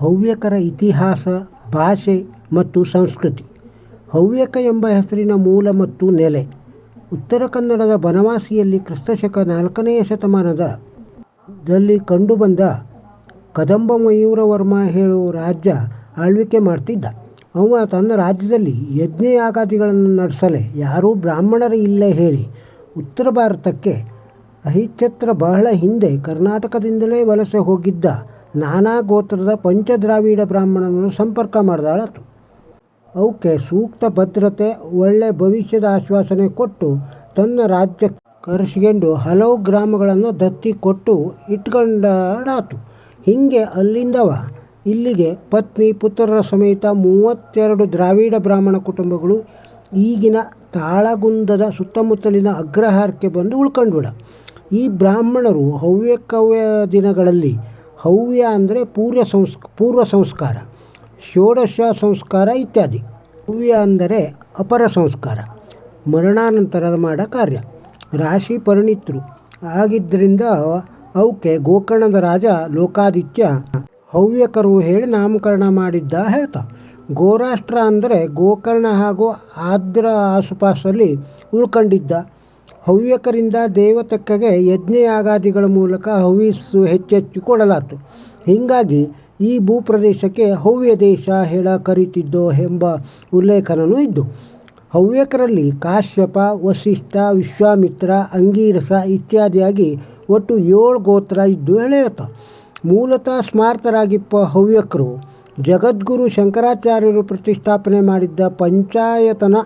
ಹವ್ಯಕರ ಇತಿಹಾಸ, ಭಾಷೆ ಮತ್ತು ಸಂಸ್ಕೃತಿ. ಹವ್ಯಕ ಎಂಬ ಹೆಸರಿನ ಮೂಲ ಮತ್ತು ನೆಲೆ. ಉತ್ತರ ಕನ್ನಡದ ಬನವಾಸಿಯಲ್ಲಿ ಕ್ರಿಸ್ತಶಕ ನಾಲ್ಕನೆಯ ಶತಮಾನದ ದಲ್ಲಿ ಕಂಡುಬಂದ ಕದಂಬ ಮಯೂರವರ್ಮ ಹೇಳೋ ರಾಜ್ಯ ಆಳ್ವಿಕೆ ಮಾಡ್ತಿದ್ದ. ಅವ ತನ್ನ ರಾಜ್ಯದಲ್ಲಿ ಯಜ್ಞ ಯಾಗಾದಿಗಳನ್ನು ನಡೆಸಲೆ. ಯಾರೂ ಬ್ರಾಹ್ಮಣರು ಇಲ್ಲೇ ಹೇಳಿ ಉತ್ತರ ಭಾರತಕ್ಕೆ ಅಹಿಚ್ಛತ್ರ ಬಹಳ ಹಿಂದೆ ಕರ್ನಾಟಕದಿಂದಲೇ ವಲಸೆ ಹೋಗಿದ್ದ ನಾನಾ ಗೋತ್ರದ ಪಂಚದ್ರಾವಿಡ ಬ್ರಾಹ್ಮಣನನ್ನು ಸಂಪರ್ಕ ಮಾಡಿದಾಳತು. ಅವಕ್ಕೆ ಸೂಕ್ತ ಭದ್ರತೆ, ಒಳ್ಳೆ ಭವಿಷ್ಯದ ಆಶ್ವಾಸನೆ ಕೊಟ್ಟು ತನ್ನ ರಾಜ್ಯ ಕರೆಸಿಕೊಂಡು ಹಲವು ಗ್ರಾಮಗಳನ್ನು ದತ್ತಿ ಕೊಟ್ಟು ಇಟ್ಕೊಂಡಾಡಾತು ಹೀಗೆ ಅಲ್ಲಿಂದವ ಇಲ್ಲಿಗೆ ಪತ್ನಿ, ಪುತ್ರರ ಸಮೇತ ಮೂವತ್ತೆರಡು ದ್ರಾವಿಡ ಬ್ರಾಹ್ಮಣ ಕುಟುಂಬಗಳು ಈಗಿನ ತಾಳಗುಂದದ ಸುತ್ತಮುತ್ತಲಿನ ಅಗ್ರಹಾರಕ್ಕೆ ಬಂದು ಉಳ್ಕೊಂಡ್ಬಿಡ ಈ ಬ್ರಾಹ್ಮಣರು ಹವ್ಯಕವ್ಯ ದಿನಗಳಲ್ಲಿ ಹವ್ಯ ಅಂದರೆ ಪೂರ್ವ ಸಂಸ್, ಪೂರ್ವ ಸಂಸ್ಕಾರ, ಷೋಡಶ ಸಂಸ್ಕಾರ ಇತ್ಯಾದಿ. ಹವ್ಯ ಅಂದರೆ ಅಪರ ಸಂಸ್ಕಾರ, ಮರಣಾನಂತರದ ಮಾಡೋ ಕಾರ್ಯ. ರಾಶಿ ಪರಿಣಿತರು ಆಗಿದ್ದರಿಂದ ಅವಕ್ಕೆ ಗೋಕರ್ಣದ ರಾಜ ಲೋಕಾದಿತ್ಯ ಹವ್ಯಕರು ಹೇಳಿ ನಾಮಕರಣ ಮಾಡಿದ್ದ ಹೇಳ್ತಾ. ಗೋರಾಷ್ಟ್ರ ಅಂದರೆ ಗೋಕರ್ಣ ಹಾಗೂ ಆದ್ರ ಆಸುಪಾಸಲ್ಲಿ ಉಳ್ಕೊಂಡಿದ್ದ. ಹವ್ಯಕರಿಂದ ದೇವತಕ್ಕಗೆ ಯಜ್ಞ ಯಾಗಾದಿಗಳ ಮೂಲಕ ಹವ್ಯಸ್ಸು ಹೆಚ್ಚೆಚ್ಚು ಕೊಡಲಾತು ಹೀಗಾಗಿ ಈ ಭೂಪ್ರದೇಶಕ್ಕೆ ಹವ್ಯ ದೇಶ ಹೇಳ ಕರೀತಿದ್ದೋ ಎಂಬ ಉಲ್ಲೇಖನೂ ಇದ್ದು, ಹವ್ಯಕರಲ್ಲಿ ಕಾಶ್ಯಪ, ವಸಿಷ್ಠ, ವಿಶ್ವಾಮಿತ್ರ, ಅಂಗೀರಸ ಇತ್ಯಾದಿಯಾಗಿ ಒಟ್ಟು ಏಳು ಗೋತ್ರ ಇದ್ದು ಹೇಳುತ್ತ ಮೂಲತಃ ಸ್ಮಾರ್ತರಾಗಿಪ್ಪ ಹವ್ಯಕರು ಜಗದ್ಗುರು ಶಂಕರಾಚಾರ್ಯರು ಪ್ರತಿಷ್ಠಾಪನೆ ಮಾಡಿದ್ದ ಪಂಚಾಯತನ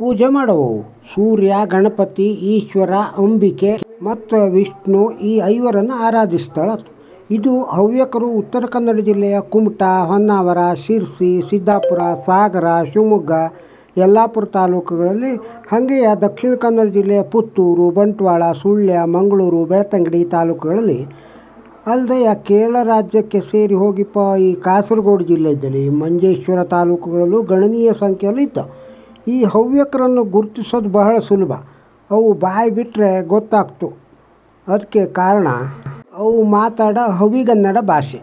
ಪೂಜೆ ಮಾಡುವವು. ಸೂರ್ಯ, ಗಣಪತಿ, ಈಶ್ವರ, ಅಂಬಿಕೆ, ಮತ್ತು ವಿಷ್ಣು ಈ ಐವರನ್ನು ಆರಾಧಿಸ್ತಾಳ ಇದು ಹವ್ಯಕರು ಉತ್ತರ ಕನ್ನಡ ಜಿಲ್ಲೆಯ ಕುಮಟಾ, ಹೊನ್ನಾವರ, ಶಿರ್ಸಿ, ಸಿದ್ದಾಪುರ, ಸಾಗರ, ಶಿವಮೊಗ್ಗ, ಯಲ್ಲಾಪುರ ತಾಲೂಕುಗಳಲ್ಲಿ ಹಾಗೆಯೇ ದಕ್ಷಿಣ ಕನ್ನಡ ಜಿಲ್ಲೆಯ ಪುತ್ತೂರು, ಬಂಟ್ವಾಳ, ಸುಳ್ಯ, ಮಂಗಳೂರು, ಬೆಳ್ತಂಗಡಿ ತಾಲೂಕುಗಳಲ್ಲಿ. ಅಲ್ಲದೆ ಕೇರಳ ರಾಜ್ಯಕ್ಕೆ ಸೇರಿ ಹೋಗಿಪ್ಪ ಈ ಕಾಸರಗೋಡು ಜಿಲ್ಲೆಯಲ್ಲಿ ಮಂಜೇಶ್ವರ ತಾಲೂಕುಗಳಲ್ಲೂ ಗಣನೀಯ ಸಂಖ್ಯೆಯಲ್ಲಿ ಇತ್ತು ಈ ಹವ್ಯಕರನ್ನು ಗುರುತಿಸೋದು ಬಹಳ ಸುಲಭ. ಅವು ಬಾಯಿ ಬಿಟ್ಟರೆ ಗೊತ್ತಾಗ್ತು. ಅದಕ್ಕೆ ಕಾರಣ, ಅವು ಮಾತಾಡೋ ಹವಿಗನ್ನಡ ಭಾಷೆ.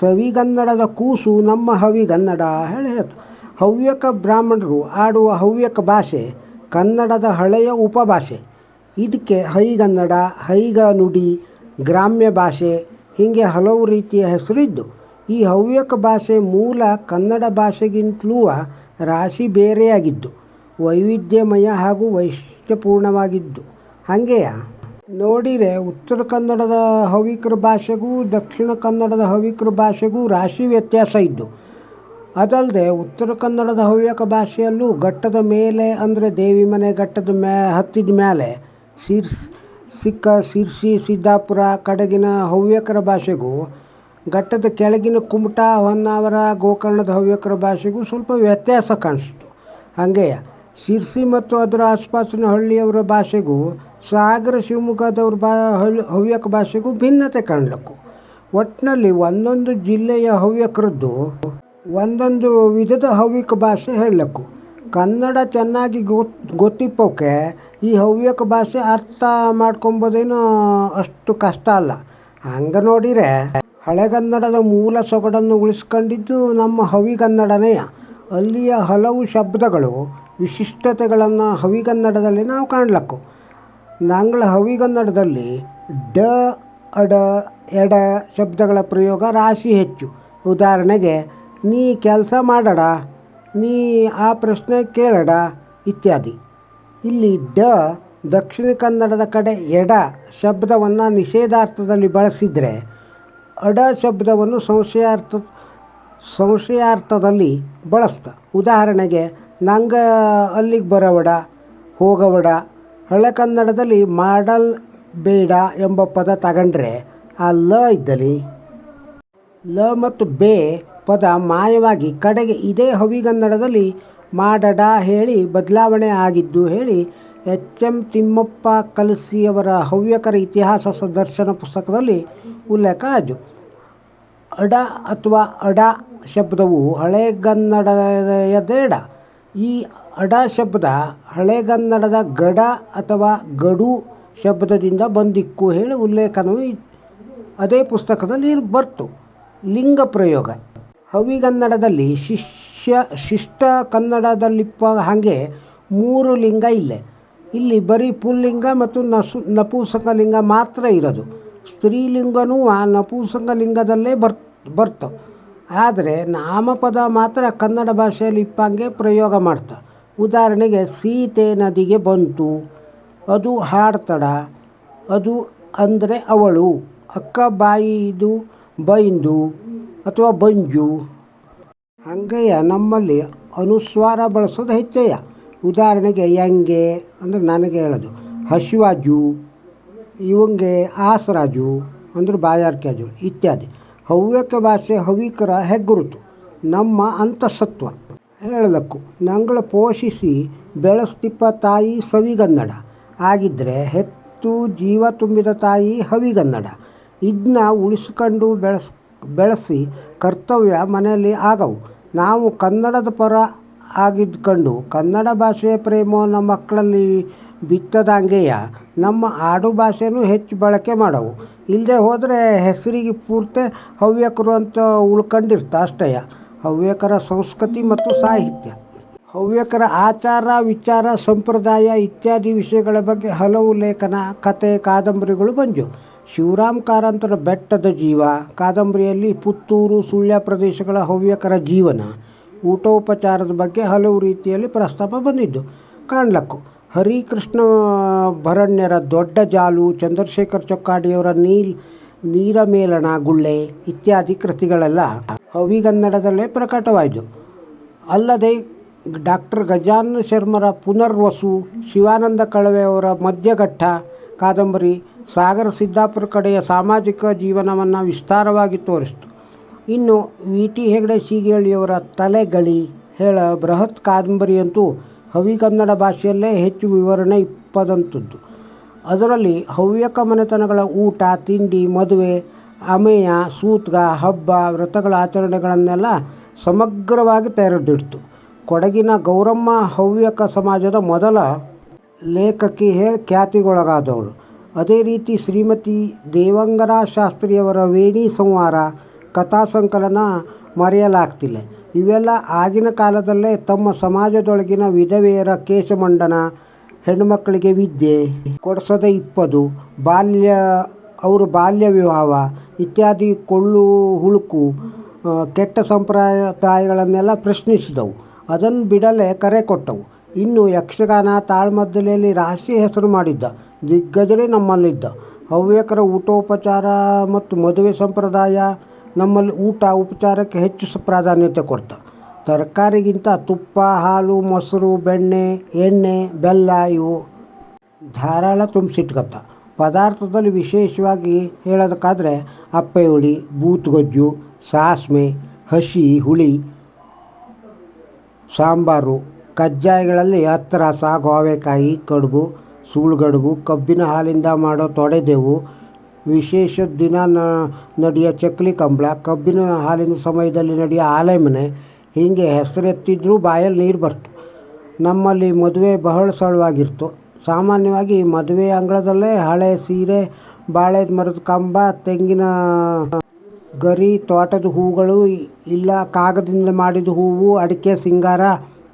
ಸವಿಗನ್ನಡದ ಕೂಸು ನಮ್ಮ ಹವಿಗನ್ನಡ ಹೇಳಿ ಹೇಳ್ತು. ಹವ್ಯಕ ಬ್ರಾಹ್ಮಣರು ಆಡುವ ಹವ್ಯಕ ಭಾಷೆ ಕನ್ನಡದ ಹಳೆಯ ಉಪಭಾಷೆ. ಇದಕ್ಕೆ ಹೈಗನ್ನಡ ಹೈಗ ನುಡಿ ಗ್ರಾಮ್ಯ ಭಾಷೆ ಹೀಗೆ ಹಲವು ರೀತಿಯ ಹೆಸರಿದ್ದು. ಈ ಹವ್ಯಕ ಭಾಷೆ ಮೂಲ ಕನ್ನಡ ಭಾಷೆಗಿಂತಲೂ ರಾಶಿ ಬೇರೆಯಾಗಿದ್ದು, ವೈವಿಧ್ಯಮಯ ಹಾಗೂ ವೈಶಿಷ್ಟ್ಯಪೂರ್ಣವಾಗಿದ್ದು. ಹಾಗೆಯೇ? ನೋಡಿರೆ ಉತ್ತರ ಕನ್ನಡದ ಹವಿಕರ ಭಾಷೆಗೂ ದಕ್ಷಿಣ ಕನ್ನಡದ ಹವಿಕರ ಭಾಷೆಗೂ ರಾಶಿ ವ್ಯತ್ಯಾಸ ಇದ್ದು ಅದಲ್ಲದೆ ಉತ್ತರ ಕನ್ನಡದ ಹವ್ಯಕ ಭಾಷೆಯಲ್ಲೂ ಘಟ್ಟದ ಮೇಲೆ ಅಂದರೆ ದೇವಿ ಮನೆ ಘಟ್ಟದ ಮೇ ಹತ್ತಿದ ಮೇಲೆ ಸಿರ್ಸ್, ಸಿಕ್ಕ, ಸಿರ್ಸಿ, ಸಿದ್ದಾಪುರ, ಕಡೆಗಿನ ಹವ್ಯಕರ ಭಾಷೆಗೂ ಘಟ್ಟದ ಕೆಳಗಿನ ಕುಮಟಾ, ಹೊನ್ನಾವರ, ಗೋಕರ್ಣದ ಹವ್ಯಕರ ಭಾಷೆಗೂ ಸ್ವಲ್ಪ ವ್ಯತ್ಯಾಸ ಕಾಣಿಸ್ತು. ಹಾಗೆಯೇ, ಶಿರ್ಸಿ ಮತ್ತು ಅದರ ಆಸುಪಾಸಿನ ಹಳ್ಳಿಯವರ ಭಾಷೆಗೂ, ಸಾಗರ ಶಿವಮೊಗ್ಗದವ್ರ ಬಾ ಹವ್ಯಕ ಭಾಷೆಗೂ ಭಿನ್ನತೆ ಕಾಣಲಕ್ಕು. ಒಟ್ಟಿನಲ್ಲಿ ಒಂದೊಂದು ಜಿಲ್ಲೆಯ ಹವ್ಯಕರದ್ದು ಒಂದೊಂದು ವಿಧದ ಹವ್ಯಕ ಭಾಷೆ ಹೇಳಲಿಕ್ಕು. ಕನ್ನಡ ಚೆನ್ನಾಗಿ ಗೊತ್ ಗೊತ್ತಿಪ್ಪೋಕೆ ಈ ಹವ್ಯಕ ಭಾಷೆ ಅರ್ಥ ಮಾಡ್ಕೊಂಬೋದೇನೋ ಅಷ್ಟು ಕಷ್ಟ ಅಲ್ಲ. ಹಂಗೆ ನೋಡಿದರೆ ಹಳೆಗನ್ನಡದ ಮೂಲ ಸೊಗಡನ್ನು ಉಳಿಸ್ಕೊಂಡಿದ್ದು ನಮ್ಮ ಹವಿಗನ್ನಡನೇ. ಅಲ್ಲಿಯ ಹಲವು ಶಬ್ದಗಳು, ವಿಶಿಷ್ಟತೆಗಳನ್ನು ಹವಿಗನ್ನಡದಲ್ಲಿ ನಾವು ಕಾಣ್ಲಕ್ಕು. ನಾಂಗ್ಳ ಹವಿಗನ್ನಡದಲ್ಲಿ ಡ, ಅಡ, ಎಡ ಶಬ್ದಗಳ ಪ್ರಯೋಗ ರಾಶಿ ಹೆಚ್ಚು. ಉದಾಹರಣೆಗೆ, ನೀ ಕೆಲಸ ಮಾಡಡ, ನೀ ಆ ಪ್ರಶ್ನೆ ಕೇಳಡ ಇತ್ಯಾದಿ. ಇಲ್ಲಿ ಡ, ದಕ್ಷಿಣ ಕನ್ನಡದ ಕಡೆ ಎಡ ಶಬ್ದವನ್ನು ನಿಷೇಧಾರ್ಥದಲ್ಲಿ ಬಳಸಿದರೆ ಅಡ ಶಬ್ದವನ್ನು ಸಂಶಯಾರ್ಥ, ಸಂಶಯಾರ್ಥದಲ್ಲಿ ಬಳಸ್ತ. ಉದಾಹರಣೆಗೆ, ನಂಗೆ ಅಲ್ಲಿಗೆ ಬರವಡ, ಹೋಗವಡ ಹಳೆ ಕನ್ನಡದಲ್ಲಿ ಮಾಡಲ್ ಬೇಡ ಎಂಬ ಪದ ತಗೊಂಡ್ರೆ ಆ ಲ ಇದ್ದಲ್ಲಿ. ಲ ಮತ್ತು ಬೇ ಪದ ಮಾಯವಾಗಿ ಕಡೆಗೆ ಇದೇ ಹವಿಗನ್ನಡದಲ್ಲಿ ಮಾಡಡ ಹೇಳಿ ಬದಲಾವಣೆ ಆಗಿದ್ದು ಹೇಳಿ ಎಚ್ ಎಂ ತಿಮ್ಮಪ್ಪ ಕಲಸಿಯವರ ಹವ್ಯಕರ ಇತಿಹಾಸ ಸದರ್ಶನ ಪುಸ್ತಕದಲ್ಲಿ ಉಲ್ಲೇಖ ಆಯ್ತು ಅಡ ಅಥವಾ ಅಡ ಶಬ್ದವು ಹಳೆಗನ್ನಡದ ಈ ಅಡ ಶಬ್ದ ಹಳೆಗನ್ನಡದ ಗಡ ಅಥವಾ ಗಡು ಶಬ್ದದಿಂದ ಬಂದಿಕ್ಕು ಹೇಳಿ ಉಲ್ಲೇಖನವು ಅದೇ ಪುಸ್ತಕದಲ್ಲಿ ಬರ್ತು. ಲಿಂಗ ಪ್ರಯೋಗ. ಹವಿಗನ್ನಡದಲ್ಲಿ ಶಿಷ್ಯ, ಶಿಷ್ಟ ಕನ್ನಡದಲ್ಲಿಪ್ಪ ಹಾಗೆ ಮೂರು ಲಿಂಗ ಇಲ್ಲೇ. ಇಲ್ಲಿ ಬರೀ ಪುಲ್ಲಿಂಗ ಮತ್ತು ನಸು, ನಪುಂಸಕಲಿಂಗ ಮಾತ್ರ ಇರೋದು. ಸ್ತ್ರೀಲಿಂಗನೂ ಆ ನಪುಂಸಕಲಿಂಗದಲ್ಲೇ ಬರ್ ಬರ್ತವೆ ಆದರೆ ನಾಮಪದ ಮಾತ್ರ ಕನ್ನಡ ಭಾಷೆಯಲ್ಲಿ ಇಪ್ಪಂಗೆ ಪ್ರಯೋಗ ಮಾಡ್ತಾ. ಉದಾಹರಣೆಗೆ ಸೀತೆ ನದಿಗೆ ಬಂತು. ಅದು ಹಾಡ್ತಡ. ಅದು ಅಂದರೆ ಅವಳು. ಅಕ್ಕ ಬಾಯಿದು ಬೈಂದು ಅಥವಾ ಬಂಜು. ಹಂಗೆಯ ನಮ್ಮಲ್ಲಿ ಅನುಸ್ವಾರ ಬಳಸೋದು ಹೆಚ್ಚಯ್ಯ ಉದಾಹರಣೆಗೆ ಹೆಂಗೆ ಅಂದರೆ ನನಗೆ ಹೇಳೋದು. ಹಶ್ವಾಜು. ಇವಂಗೆ ಆಸರಾಜು, ಅಂದ್ರೆ ಬಾಯಾರಿಕೆಜು ಇತ್ಯಾದಿ. ಹವ್ಯಕ ಭಾಷೆ ಹವಿಕರ ಹೆಗ್ಗುರುತು, ನಮ್ಮ ಅಂತಸತ್ವ. ಹೇಳಲಕ್ಕು, ನಂಗಳ ಪೋಷಿಸಿ ಬೆಳೆಸ್ತಿಪ್ಪ ತಾಯಿ ಸವಿಗನ್ನಡ. ಆಗಿದ್ದರೆ ಹೆತ್ತು ಜೀವ ತುಂಬಿದ ತಾಯಿ ಹವಿಗನ್ನಡ. ಇದನ್ನ ಉಳಿಸ್ಕೊಂಡು ಬೆಳೆಸ್, ಬೆಳೆಸಿ ಕರ್ತವ್ಯ ಮನೆಯಲ್ಲಿ ಆಗವು. ನಾವು ಕನ್ನಡದ ಪರ ಆಗಿದ್ಕೊಂಡು ಕನ್ನಡ ಭಾಷೆಯ ಪ್ರೇಮವನ್ನು ಮಕ್ಕಳಲ್ಲಿ ಬಿತ್ತದಂಗೆಯ ನಮ್ಮ ಆಡು ಭಾಷೆನೂ ಹೆಚ್ಚು ಬಳಕೆ ಮಾಡವು. ಇಲ್ಲದೆ ಹೋದರೆ ಹೆಸರಿಗೆ ಪೂರ್ತಿ ಹವ್ಯಕರು ಅಂತ ಉಳ್ಕೊಂಡಿರ್ತ ಅಷ್ಟೇಯ ಹವ್ಯಕರ ಸಂಸ್ಕೃತಿ ಮತ್ತು ಸಾಹಿತ್ಯ. ಹವ್ಯಕರ ಆಚಾರ, ವಿಚಾರ, ಸಂಪ್ರದಾಯ ಇತ್ಯಾದಿ ವಿಷಯಗಳ ಬಗ್ಗೆ ಹಲವು ಲೇಖನ, ಕತೆ, ಕಾದಂಬರಿಗಳು ಬಂದವು. ಶಿವರಾಮ್ ಕಾರಂತರ ಬೆಟ್ಟದ ಜೀವ, ಕಾದಂಬರಿಯಲ್ಲಿ ಪುತ್ತೂರು, ಸುಳ್ಯ ಪ್ರದೇಶಗಳ ಹವ್ಯಕರ ಜೀವನ, ಊಟೋಪಚಾರದ ಬಗ್ಗೆ ಹಲವು ರೀತಿಯಲ್ಲಿ ಪ್ರಸ್ತಾಪ ಬಂದಿದ್ದು. ಕಾಣ್ಲಕ್ಕು. ಹರಿಕೃಷ್ಣ ಭರಣ್ಯರ ದೊಡ್ಡ ಜಾಲು, ಚಂದ್ರಶೇಖರ್ ಚೊಕ್ಕಾಡಿಯವರ ನೀಲ್ ನೀರ ಮೇಲಣ ಗುಳ್ಳೆ ಇತ್ಯಾದಿ ಕೃತಿಗಳೆಲ್ಲ ಹವಿಗನ್ನಡದಲ್ಲೇ ಪ್ರಕಟವಾಯಿತು ಅಲ್ಲದೆ ಡಾಕ್ಟರ್ ಗಜಾನನ ಶರ್ಮರ ಪುನರ್ವಸು, ಶಿವಾನಂದ ಕಳವೆಯವರ ಮಧ್ಯಘಟ್ಟ, ಕಾದಂಬರಿ, ಸಾಗರ ಸಿದ್ದಾಪುರ ಕಡೆಯ ಸಾಮಾಜಿಕ ಜೀವನವನ್ನು ವಿಸ್ತಾರವಾಗಿ ತೋರಿಸಿತು. ಇನ್ನು ವಿ ಟಿ ಹೆಗಡೆ ಸೀಗೇಳಿಯವರ ತಲೆಗಳಿ ಹೇಳ ಬೃಹತ್ ಕಾದಂಬರಿಯಂತೂ ಹವಿಗನ್ನಡ ಭಾಷೆಯಲ್ಲೇ ಹೆಚ್ಚು ವಿವರಣೆ ಇಪ್ಪದಂಥದ್ದು ಅದರಲ್ಲಿ ಹವ್ಯಕ ಮನೆತನಗಳ ಊಟ, ತಿಂಡಿ, ಮದುವೆ ಅಮೇಯ ಸೂತ್ಗ, ಹಬ್ಬ, ವ್ರತಗಳ ಆಚರಣೆಗಳನ್ನೆಲ್ಲ ಸಮಗ್ರವಾಗಿ ತೆರೆದಿಡ್ತು. ಕೊಡಗಿನ ಗೌರಮ್ಮ ಹವ್ಯಕ ಸಮಾಜದ ಮೊದಲ ಲೇಖಕಿ ಹೇಳಿ ಖ್ಯಾತಿಗೊಳಗಾದವರು ಅದೇ ರೀತಿ ಶ್ರೀಮತಿ ದೇವಂಗರ ಶಾಸ್ತ್ರಿಯವರ ವೇಣಿ ಸಂವಾರ ಕಥಾ ಸಂಕಲನ ಮರೆಯಲಾಗ್ತಿಲ್ಲ. ಇವೆಲ್ಲ ಆಗಿನ ಕಾಲದಲ್ಲೇ ತಮ್ಮ ಸಮಾಜದೊಳಗಿನ ವಿಧವೆಯರ ಕೇಶಮಂಡನ ಹೆಣ್ಣುಮಕ್ಕಳಿಗೆ ವಿದ್ಯೆ, ಕೊಡಿಸದೆ ಇಪ್ಪದು, ಬಾಲ್ಯ, ಅವರು ಬಾಲ್ಯ ವಿವಾಹ ಇತ್ಯಾದಿ ಕೊಳ್ಳು, ಹುಳುಕು ಕೆಟ್ಟ ಸಂಪ್ರದಾಯಗಳನ್ನೆಲ್ಲ ಪ್ರಶ್ನಿಸಿದವು. ಅದನ್ನು ಬಿಡಲೆ ಕರೆ ಕೊಟ್ಟವು. ಇನ್ನು ಯಕ್ಷಗಾನ ತಾಳ್ಮದ್ದಲೆಯಲ್ಲಿ ರಾಶಿ ಹೆಸರು ಮಾಡಿದ್ದ, ದಿಗ್ಗಜರೇ ನಮ್ಮಲ್ಲಿದ್ದ. ಹವ್ಯಕರ ಊಟೋಪಚಾರ ಮತ್ತು ಮದುವೆ ಸಂಪ್ರದಾಯ ನಮ್ಮಲ್ಲಿ ಊಟ ಉಪಚಾರಕ್ಕೆ ಹೆಚ್ಚು ಪ್ರಾಧಾನ್ಯತೆ ಕೊಡ್ತಾ. ತರಕಾರಿಗಿಂತ ತುಪ್ಪ, ಹಾಲು, ಮೊಸರು, ಬೆಣ್ಣೆ, ಎಣ್ಣೆ, ಬೆಲ್ಲ ಇವು ಧಾರಾಳ ತುಂಬಿಸಿಟ್ಕತ್ತ. ಪದಾರ್ಥದಲ್ಲಿ ವಿಶೇಷವಾಗಿ ಹೇಳೋದಕ್ಕಾದರೆ ಅಪ್ಪೆ ಹುಳಿ ಬೂತ್ಗೊಜ್ಜು, ಸಾಸ್ಮೆ, ಹಸಿ, ಹುಳಿ, ಸಾಂಬಾರು, ಕಜ್ಜಾಯಗಳಲ್ಲಿ ಹತ್ತರಸ ಗೋವೆಕಾಯಿ ಕಡುಬು, ಸೂಳುಗಡುಬು, ಕಬ್ಬಿನ ಹಾಲಿಂದ ಮಾಡೋ ತೊಡೆದೇವು ವಿಶೇಷ ದಿನ ನಡೆಯೋ ಚಕ್ಲಿ ಕಂಬಳ. ಕಬ್ಬಿನ ಹಾಲಿನ ಸಮಯದಲ್ಲಿ ನಡೆಯೋ ಆಲೆಮನೆ ಹೀಗೆ ಹೆಸರೆತ್ತಿದ್ರೂ ಬಾಯಲ್ಲಿ ನೀರು ಬರ್ತು. ನಮ್ಮಲ್ಲಿ ಮದುವೆ ಬಹಳ ಸರಳವಾಗಿರ್ತು. ಸಾಮಾನ್ಯವಾಗಿ ಮದುವೆ ಅಂಗಳದಲ್ಲೇ ಹಳೆ ಸೀರೆ, ಬಾಳೆ ಮರದ ಕಂಬ, ತೆಂಗಿನ ಗರಿ, ತೋಟದ ಹೂಗಳು, ಇಲ್ಲ ಕಾಗದದಿಂದ ಮಾಡಿದ ಹೂವು, ಅಡಿಕೆ, ಸಿಂಗಾರ.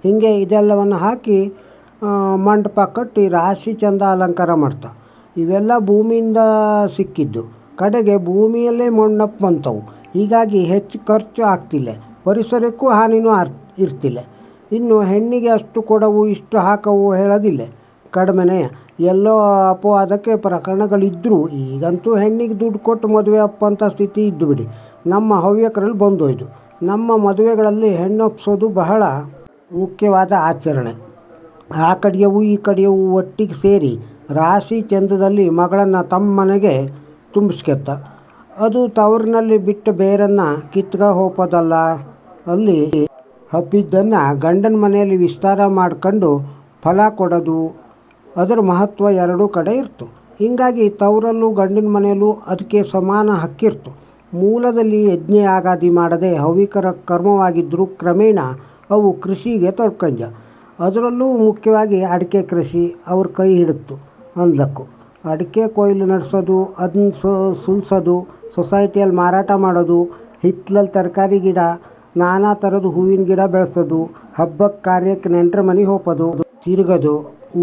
ಹೀಗೆ ಇದೆಲ್ಲವನ್ನು ಹಾಕಿ ಮಂಟಪ ಕಟ್ಟಿ ರಾಶಿ ಚಂದ ಅಲಂಕಾರ ಮಾಡ್ತಾ. ಇವೆಲ್ಲ ಭೂಮಿಯಿಂದ ಸಿಕ್ಕಿದ್ದು. ಕಡೆಗೆ ಭೂಮಿಯಲ್ಲೇ ಮಣ್ಣಪ್ಪ ಬಂತವು. ಹೀಗಾಗಿ ಹೆಚ್ಚು ಖರ್ಚು ಆಗ್ತಿಲ್ಲ. ಪರಿಸರಕ್ಕೂ ಹಾನಿನೂ ಆರ್ ಇರ್ತಿಲ್ಲ. ಇನ್ನು ಹೆಣ್ಣಿಗೆ ಅಷ್ಟು ಕೊಡವು ಇಷ್ಟು ಹಾಕವು ಹೇಳೋದಿಲ್ಲ. ಕಡಿಮೆನೇ ಎಲ್ಲೋ ಅಪವಾದಕ್ಕೆ ಪ್ರಕರಣಗಳಿದ್ದರೂ ಈಗಂತೂ ಹೆಣ್ಣಿಗೆ ದುಡ್ಡು ಕೊಟ್ಟು ಮದುವೆ ಅಪ್ಪಂಥ ಸ್ಥಿತಿ ಇದ್ದು ಬಿಡಿ ನಮ್ಮ ಹವ್ಯಕರಲ್ಲಿ ಬಂದೋಯ್ತು. ನಮ್ಮ ಮದುವೆಗಳಲ್ಲಿ ಹೆಣ್ಣೊಪ್ಸೋದು ಬಹಳ ಮುಖ್ಯವಾದ ಆಚರಣೆ. ಆ ಕಡೆಯವು ಈ ಕಡೆಯವು ಒಟ್ಟಿಗೆ ಸೇರಿ ರಾಶಿ ಚಂದದಲ್ಲಿ ಮಗಳನ್ನು ತಮ್ಮ ಮನೆಗೆ ತುಂಬಿಸ್ಕೆತ್ತ. ಅದು ತವರಿನಲ್ಲಿ ಬಿಟ್ಟ ಬೇರನ್ನು ಕಿತ್ಕ ಹೋಗೋದಲ್ಲ ಅಲ್ಲಿ ಹಬ್ಬಿದ್ದನ್ನು ಗಂಡನ ಮನೆಯಲ್ಲಿ ವಿಸ್ತಾರ ಮಾಡ್ಕೊಂಡು ಫಲ ಕೊಡೋದು. ಅದರ ಮಹತ್ವ ಎರಡೂ ಕಡೆ ಇರ್ತು. ಹೀಗಾಗಿ ತವರಲ್ಲೂ ಗಂಡಿನ ಮನೆಯಲ್ಲೂ ಅದಕ್ಕೆ ಸಮಾನ ಹಕ್ಕಿರ್ತು. ಮೂಲದಲ್ಲಿ ಯಜ್ಞ ಆಗಾದಿ ಮಾಡದೆ ಹವಿಕರ ಕರ್ಮವಾಗಿದ್ದರೂ ಕ್ರಮೇಣ ಅವು ಕೃಷಿಗೆ ತೊಡ್ಕೊಂಡ ಅದರಲ್ಲೂ ಮುಖ್ಯವಾಗಿ ಅಡಿಕೆ ಕೃಷಿ, ಅವ್ರ ಕೈ ಹಿಡಿತು ಅಂದ್ಲಕ್ಕು. ಅಡಿಕೆ ಕೊಯ್ಲು ನಡೆಸೋದು, ಅದನ್ನ ಸುಲಿಸೋದು, ಸೊಸೈಟಿಯಲ್ಲಿ ಮಾರಾಟ ಮಾಡೋದು ಹಿತ್ತಲಲ್ಲಿ ತರಕಾರಿ ಗಿಡ, ನಾನಾ ಥರದ ಹೂವಿನ ಗಿಡ ಬೆಳೆಸೋದು ಹಬ್ಬಕ್ಕೆ ಕಾರ್ಯಕ್ಕೆ ನೆಂಟ್ರ ಮನೆಗೆ ಹೋಗೋದು ತಿರುಗೋದು,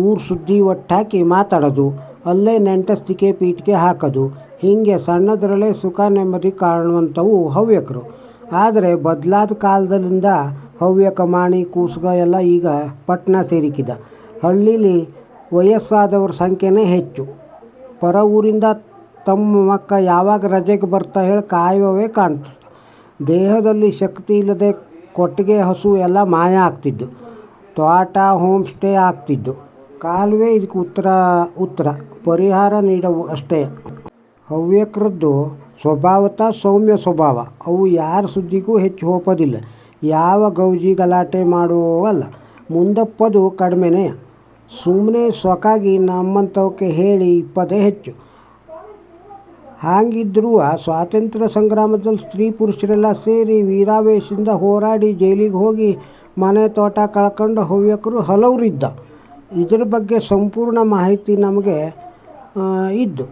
ಊರು ಸುದ್ದಿ ಒಟ್ಟಾಕಿ ಮಾತಾಡೋದು, ಅಲ್ಲೇ ನೆಂಟಸ್ತಿಕೆ ಪೀಠಿಗೆ ಹಾಕೋದು, ಹೀಗೆ ಸಣ್ಣದರಲ್ಲೇ ಸುಖ ನೆಮ್ಮದಿ ಕಾಣುವಂಥವು ಹವ್ಯಕರು. ಆದರೆ ಬದಲಾದ ಕಾಲದಲ್ಲಿಂದ ಹವ್ಯಕ, ಮಾಣಿ, ಕೂಸುಗ ಎಲ್ಲ ಈಗ ಪಟ್ಟಣ ಸೇರಿಕಿದ. ಹಳ್ಳೀಲಿ ವಯಸ್ಸಾದವ್ರ ಸಂಖ್ಯೆನೇ ಹೆಚ್ಚು. ಪರ ಊರಿಂದ ತಮ್ಮ ಮಕ್ಕ ಯಾವಾಗ ರಜೆಗೆ ಬರ್ತಾ ಹೇಳಿ ಕಾಯುವವೇ ಕಾಣ್ತಿಲ್ಲ ದೇಹದಲ್ಲಿ ಶಕ್ತಿ ಇಲ್ಲದೆ ಕೊಟ್ಟಿಗೆ ಹಸು ಎಲ್ಲ ಮಾಯ ಆಗ್ತಿದ್ದು. ತೋಟ, ಹೋಮ್ ಸ್ಟೇ ಆಗ್ತಿದ್ದು. ಕಾಲುವೆ ಇದಕ್ಕೆ ಉತ್ತರ ಉತ್ತರ. ಪರಿಹಾರ ನೀಡವು ಅಷ್ಟೇ. ಹವ್ಯಕರದ್ದು ಸ್ವಭಾವತ ಸೌಮ್ಯ ಸ್ವಭಾವ. ಅವು ಯಾರ ಸುದ್ದಿಗೂ ಹೆಚ್ಚು ಹೋಗೋದಿಲ್ಲ ಯಾವ ಗೌಜಿ ಗಲಾಟೆ ಮಾಡುವವಲ್ಲ. ಮುಂದಪ್ಪದು ಕಡಿಮೆನೇ. ಸುಮ್ಮನೆ ಸೊಕಾಗಿ ನಮ್ಮಂಥವಕ್ಕೆ ಹೇಳಿ ಇಪ್ಪದೇ ಹೆಚ್ಚು. ಹಾಗಿದ್ರೂ ಸ್ವಾತಂತ್ರ್ಯ ಸಂಗ್ರಾಮದಲ್ಲಿ ಸ್ತ್ರೀ ಪುರುಷರೆಲ್ಲ ಸೇರಿ ವೀರಾವೇಶದಿಂದ ಹೋರಾಡಿ ಜೈಲಿಗೆ ಹೋಗಿ ಮನೆ ತೋಟ ಕಳ್ಕೊಂಡು ಹವ್ಯಕರು ಹಲವರಿದ್ದ ಇದ್ರ ಬಗ್ಗೆ ಸಂಪೂರ್ಣ ಮಾಹಿತಿ ನಮಗೆ ಇದ್ದು.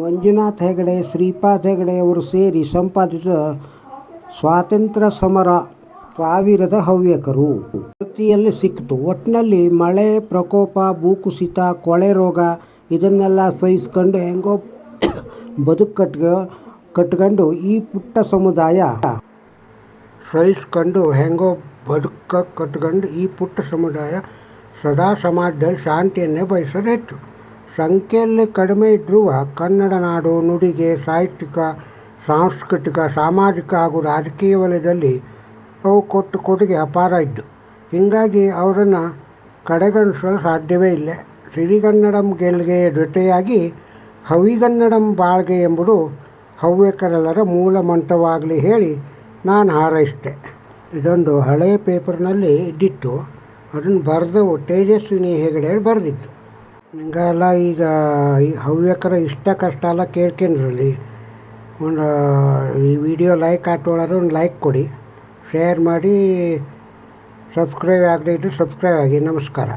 ಮಂಜುನಾಥ್ ಹೆಗಡೆ, ಶ್ರೀಪಾದ್ ಹೆಗಡೆಯವರು ಸೇರಿ ಸಂಪಾದಿಸಿದ ಸ್ವಾತಂತ್ರ್ಯ ಸಮರ ಸಾವಿರದ ಹವ್ಯಕರು. ವೃತ್ತಿಯಲ್ಲಿ ಸಿಕ್ತು. ಒಟ್ಟಿನಲ್ಲಿ ಮಳೆ, ಪ್ರಕೋಪ, ಭೂಕುಸಿತ, ಕೊಳೆ ರೋಗ ಇದನ್ನೆಲ್ಲ ಸಹಿಸ್ಕೊಂಡು ಹೆಂಗೋ ಬದುಕು ಕಟ್ ಕಟ್ಕೊಂಡು ಈ ಪುಟ್ಟ ಸಮುದಾಯ ಸಹಿಸ್ಕೊಂಡು ಹೆಂಗೋ ಬದುಕ ಕಟ್ಕೊಂಡು ಈ ಪುಟ್ಟ ಸಮುದಾಯ ಸದಾ ಸಮಾಜದಲ್ಲಿ ಶಾಂತಿಯನ್ನೇ ಬಯಸೋದು ಹೆಚ್ಚು ಸಂಖ್ಯೆಯಲ್ಲಿ ಕಡಿಮೆ ಇದ್ದರೂ ಕನ್ನಡ ನಾಡು ನುಡಿಗೆ, ಸಾಹಿತ್ಯಿಕ, ಸಾಂಸ್ಕೃತಿಕ, ಸಾಮಾಜಿಕ ಹಾಗೂ ರಾಜಕೀಯ ವಲಯದಲ್ಲಿ ಅವು ಕೊಟ್ಟು ಕೊಡುಗೆ ಅಪಾರ ಇದ್ದು. ಹೀಗಾಗಿ ಅವರನ್ನು ಕಡೆಗಣಿಸಲು ಸಾಧ್ಯವೇ ಇಲ್ಲ. ಸಿರಿಗನ್ನಡಂ ಗೆಲ್ಗೆ ಜೊತೆಯಾಗಿ ಹವಿಗನ್ನಡಂ ಬಾಳ್ಗೆ ಎಂಬುದು ಹವ್ಯಕರೆಲ್ಲರ ಮೂಲ ಮಂತ್ರವಾಗಲಿ ಹೇಳಿ ನಾನು ಹಾರೈಸಿದೆ. ಇದೊಂದು ಹಳೆಯ ಪೇಪರ್ನಲ್ಲಿ ಇದ್ದಿತ್ತು. ಅದನ್ನು ಬರೆದವು ತೇಜಸ್ವಿನಿ ಹೆಗಡೆ ಬರೆದಿತ್ತು ಹಿಂಗಲ್ಲ ಈಗ ಹವ್ಯಕರ ಇಷ್ಟ ಕಷ್ಟ ಎಲ್ಲ ಕೇಳ್ಕೊಂಡ್ರಲ್ಲಿ ಒಂದು ಈ ವಿಡಿಯೋ ಲೈಕ್ ಹಾಕೋಳಾದ್ರೆ ಒಂದು ಲೈಕ್ ಕೊಡಿ. ಶೇರ್ ಮಾಡಿ ಸಬ್ಸ್ಕ್ರೈಬ್ ಆಗದೇ ಇದ್ದರೆ ಸಬ್ಸ್ಕ್ರೈಬ್ ಆಗಿ. ನಮಸ್ಕಾರ.